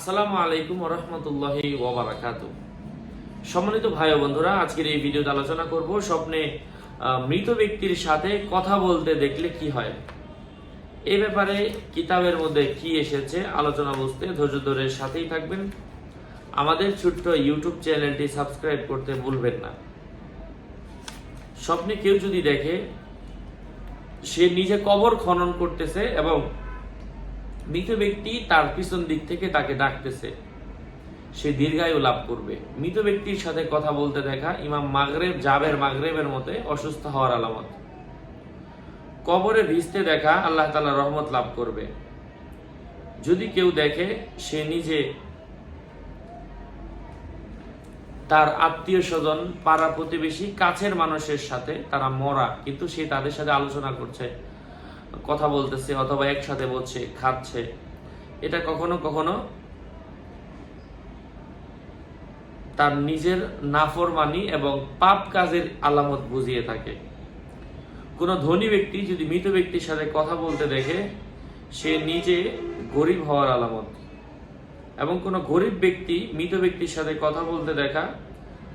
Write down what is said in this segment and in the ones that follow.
আসসালামু আলাইকুম রহমতুল্লাহি ওবরাকাতু সম্মানিত ভাই বন্ধুরা, আজকের এই ভিডিওতে আলোচনা করব স্বপ্নে মৃত ব্যক্তির সাথে কথা বলতে দেখলে কি হয়? এই ব্যাপারে কিতাবের মধ্যে কি এসেছে আলোচনা বুঝতে ধৈর্য ধরে সাথেই থাকবেন। আমাদের ছোট্ট ইউটিউব চ্যানেলটি সাবস্ক্রাইব করতে ভুলবেন না। স্বপ্নে কেউ যদি দেখে, সে নিজে কবর খনন করতেছে এবং মৃত ব্যক্তি তার পিছন দিক থেকে তাকে ডাকতেছে। সে দীর্ঘায়ু লাভ করবে। মৃত ব্যক্তির সাথে কথা বলতে দেখা ইমাম মাগরেব, জাবের মাগরেবের মতে অসুস্থ হওয়ার আলামত। কবরে ভিজতে দেখা আল্লাহ তালা রহমত লাভ করবে। যদি কেউ দেখে সে নিজে তার আত্মীয় স্বজন, পাড়া প্রতিবেশী, কাছের মানুষের সাথে তারা মরা, কিন্তু সে তাদের সাথে আলোচনা করছে কথা বলতেছে অথবা একসাথে বলছে, খাচ্ছে। এটা কখনো কখনো তার নিজের নাফরমানি এবং পাপ কাজের আলামত বুঝিয়ে থাকে। কোনো ধনী ব্যক্তি যদি মৃত ব্যক্তির সাথে কথা বলতে দেখে, সে নিজে গরিব হওয়ার আলামত। এবং কোনো গরিব ব্যক্তি মৃত ব্যক্তির সাথে কথা বলতে দেখা,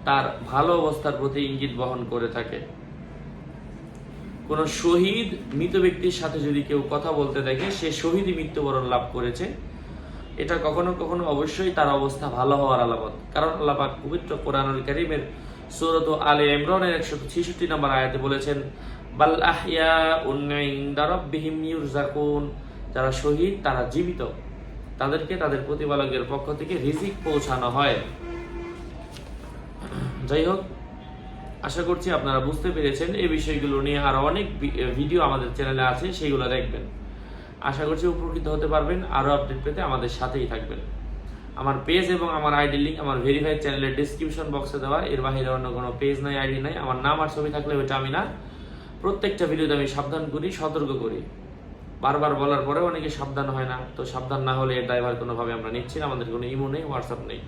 তার ভালো অবস্থার প্রতি ইঙ্গিত বহন করে থাকে। কোন শহীদ মৃত ব্যক্তির সাথে যদি কেউ কথা বলতে দেখে, সে শহীদই মৃত্যুবরণ লাভ করেছে। এটা কখনো কখনো অবশ্যই তার অবস্থা ভালো হওয়ার আলামত। কারণ আল্লাহ পাক পবিত্র কোরআনুল কারীমের সূরত আলে ইমরানের 166 নম্বর আয়াতে বলেছেন যারা শহীদ, তারা জীবিত। তাদেরকে তাদের প্রতিপালকের পক্ষ থেকে রিজিক পৌঁছানো হয়। যাই হোক আশা করছি আপনারা বুঝতে পেরেছেন। এই বিষয়গুলো নিয়ে আরও অনেক ভিডিও আমাদের চ্যানেলে আছে সেগুলো দেখবেন। আশা করছি উপকৃত হতে পারবেন, আরও আপডেট পেতে আমাদের সাথেই থাকবেন। আমার পেজ এবং আমার আইডি লিঙ্ক আমার ভেরিফাইড চ্যানেলের ডিসক্রিপশন বক্সে দেওয়া, এর বাইরে অন্য কোনো পেজ নাই আইডি নাই। আমার নাম আর ছবি থাকলে ওইটা আমি না। প্রত্যেকটা ভিডিওতে আমি সাবধান করি, সতর্ক করি। বারবার বলার পরে অনেকে সাবধান হয় না। তো সাবধান না হলে এর ড্রাইভার কোনোভাবে আমরা নিচ্ছি না, আমাদের কোনো ইমো নেই হোয়াটসঅ্যাপ নেই।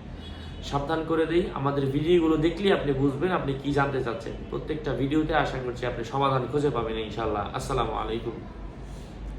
সাবধান করে দেই। আমাদের ভিডিওগুলো দেখলেই আপনি বুঝবেন আপনি কি জানতে চাচ্ছেন। প্রত্যেকটা ভিডিওতে আশা করছি আপনি সমাধান খুঁজে পাবেন ইনশাল্লাহ আসসালামু আলাইকুম।